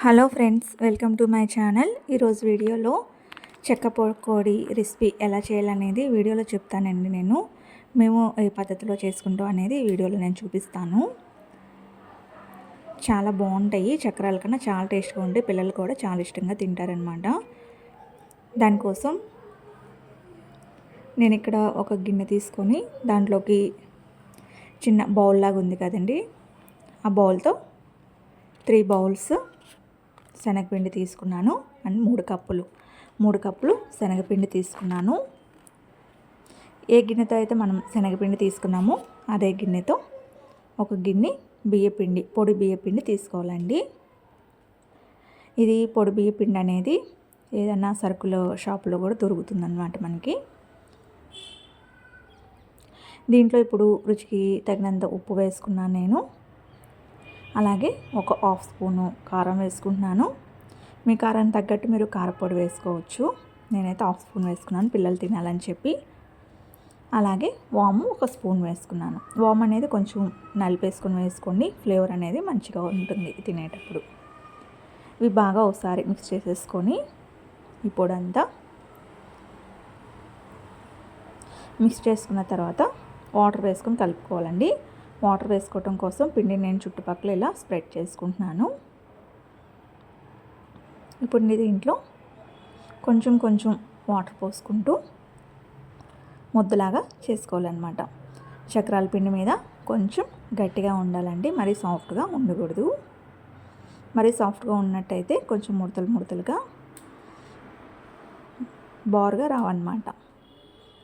Hello friends welcome to my channel. ఈరోజు వీడియోలో చెక్క పొడి రెసిపీ ఎలా చేయాలనేది వీడియోలో చెప్తానండి నేను. మేము ఏ పద్ధతిలో చేసుకుంటాం అనేది వీడియోలో నేను చూపిస్తాను. చాలా బాగుంటాయి చక్రాల కన్నా చాలా టేస్ట్గా ఉంటాయి పిల్లలు కూడా చాలా ఇష్టంగా తింటారనమాట దానికోసం నేను ఇక్కడ ఒక గిన్నె తీసుకొని దాంట్లోకి చిన్న బౌల్ లాగా ఉంది కదండి. ఆ బౌల్తో త్రీ బౌల్స్ శనగపిండి తీసుకున్నాను అండ్ మూడు కప్పులు. మూడు కప్పులు శనగపిండి తీసుకున్నాను. ఏ గిన్నెతో అయితే మనం శనగపిండి తీసుకున్నామో అదే గిన్నెతో ఒక గిన్నె బియ్యపిండి పొడి బియ్యపిండి తీసుకోవాలండి. ఇది పొడి బియ్యపిండి అనేది ఏదైనా సరుకుల షాపులో కూడా దొరుకుతుందన్నమాట మనకి. దీంట్లో ఇప్పుడు రుచికి తగినంత ఉప్పు వేసుకున్నాను నేను. అలాగే ఒక హాఫ్ స్పూను కారం వేసుకుంటున్నాను. మీ కారం తగ్గట్టు మీరు కారపొడి వేసుకోవచ్చు. నేనైతే హాఫ్ స్పూన్ వేసుకున్నాను పిల్లలు తినాలని చెప్పి. అలాగే వాము ఒక స్పూన్ వేసుకున్నాను. వామ్ అనేది కొంచెం నలిపేసుకొని వేసుకోండి ఫ్లేవర్ అనేది మంచిగా ఉంటుంది తినేటప్పుడు. ఇవి బాగా ఒకసారి మిక్స్ చేసేసుకొని ఈ పొడి అంతా మిక్స్ చేసుకున్న తర్వాత వాటర్ వేసుకొని కలుపుకోవాలండి. వాటర్ వేసుకోవటం కోసం పిండిని నేను చుట్టుపక్కల ఇలా స్ప్రెడ్ చేసుకుంటున్నాను. ఇప్పుడు దీంట్లో కొంచెం కొంచెం వాటర్ పోసుకుంటూ ముద్దలాగా చేసుకోవాలన్నమాట. చక్రాల పిండి మీద కొంచెం గట్టిగా ఉండాలండి మరీ సాఫ్ట్గా ఉండకూడదు. మరీ సాఫ్ట్గా ఉన్నట్టయితే కొంచెం ముడతలు ముడతలుగా బారుగా రావన్నమాట.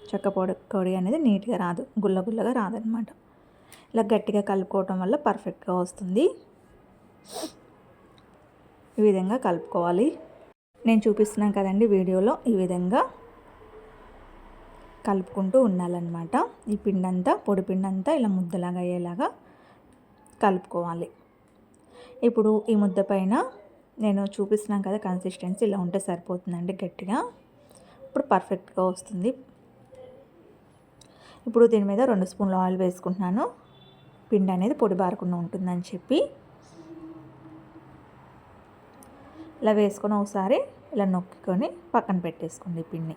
చెక్క పొడి పొడి అనేది నీట్గా రాదు గుల్ల గుల్లగా రాదనమాట ఇలా గట్టిగా కలుపుకోవటం వల్ల పర్ఫెక్ట్గా వస్తుంది. ఈ విధంగా కలుపుకోవాలి. నేను చూపిస్తున్నాను కదండి వీడియోలో ఈ విధంగా కలుపుకుంటూ ఉండాలన్నమాట. ఈ పిండి అంతా పొడి పిండి అంతా ఇలా ముద్దలాగా అయ్యేలాగా కలుపుకోవాలి. ఇప్పుడు ఈ ముద్ద పైన నేను చూపిస్తున్నాను కదా కన్సిస్టెన్సీ ఇలా ఉంటే సరిపోతుందండి గట్టిగా. ఇప్పుడు పర్ఫెక్ట్గా వస్తుంది. ఇప్పుడు దీని మీద రెండు స్పూన్లు ఆయిల్ వేసుకుంటున్నాను. పిండి అనేది పొడి బారకుండా ఉంటుందని చెప్పి ఇలా వేసుకొని ఒకసారి ఇలా నొక్కుకొని పక్కన పెట్టేసుకోండి పిండి.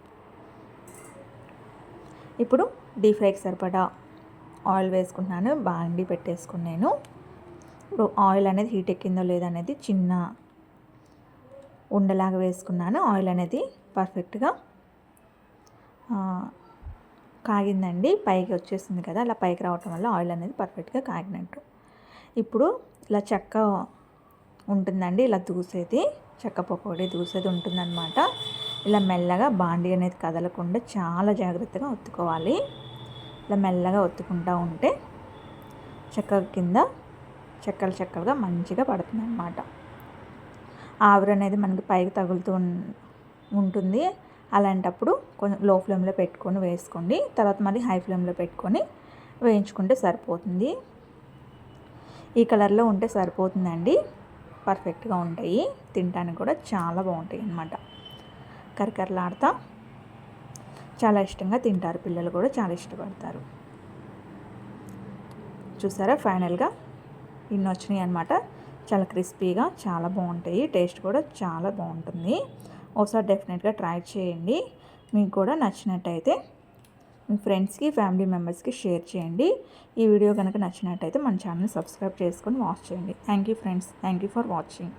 ఇప్పుడు డీప్ ఫ్రైకి సరిపడా ఆయిల్ వేసుకుంటున్నాను. బాండి పెట్టేసుకున్నాను ఇప్పుడు ఆయిల్ అనేది హీట్ ఎక్కిందో లేదనేది చిన్న ఉండలాగా వేసుకున్నాను. ఆయిల్ అనేది పర్ఫెక్ట్గా కాగిందండి. పైకి వచ్చేసింది కదా అలా పైకి రావటం వల్ల ఆయిల్ అనేది పర్ఫెక్ట్గా కాగినట్టు. ఇప్పుడు ఇలా చెక్క ఉంటుందండి ఇలా దూసేది. చెక్క పకోడీ దూసేది ఉంటుందన్నమాట. ఇలా మెల్లగా బాండీ అనేది కదలకుండా చాలా జాగ్రత్తగా ఒత్తుకోవాలి. ఇలా మెల్లగా ఒత్తుకుంటూ ఉంటే చెక్క కింద చెక్కలు చెక్కలుగా మంచిగా పడుతుంది అనమాట ఆవిరి అనేది మనకి పైకి తగులుతూ ఉంటుంది. అలాంటప్పుడు కొంచెం లో ఫ్లేమ్లో పెట్టుకొని వేసుకోండి. తర్వాత మళ్ళీ హై ఫ్లేమ్లో పెట్టుకొని వేయించుకుంటే సరిపోతుంది. ఈ కలర్లో ఉంటే సరిపోతుందండి. పర్ఫెక్ట్గా ఉంటాయి. తినడానికి కూడా చాలా బాగుంటాయి అన్నమాట. కరకరలాడతా చాలా ఇష్టంగా తింటారు. పిల్లలు కూడా చాలా ఇష్టపడతారు. చూసారా? ఫైనల్గా ఇన్ని వచ్చినాయి అనమాట చాలా క్రిస్పీగా చాలా బాగుంటాయి. టేస్ట్ కూడా చాలా బాగుంటుంది. ఒకసారి డెఫినెట్గా ట్రై చేయండి. మీకు కూడా నచ్చినట్టయితే మీ ఫ్రెండ్స్కి ఫ్యామిలీ మెంబర్స్కి షేర్ చేయండి. ఈ వీడియో కనుక నచ్చినట్టయితే మన ఛానల్ సబ్స్క్రైబ్ చేసుకొని వాచ్ చేయండి. Thank you friends. Thank you for watching.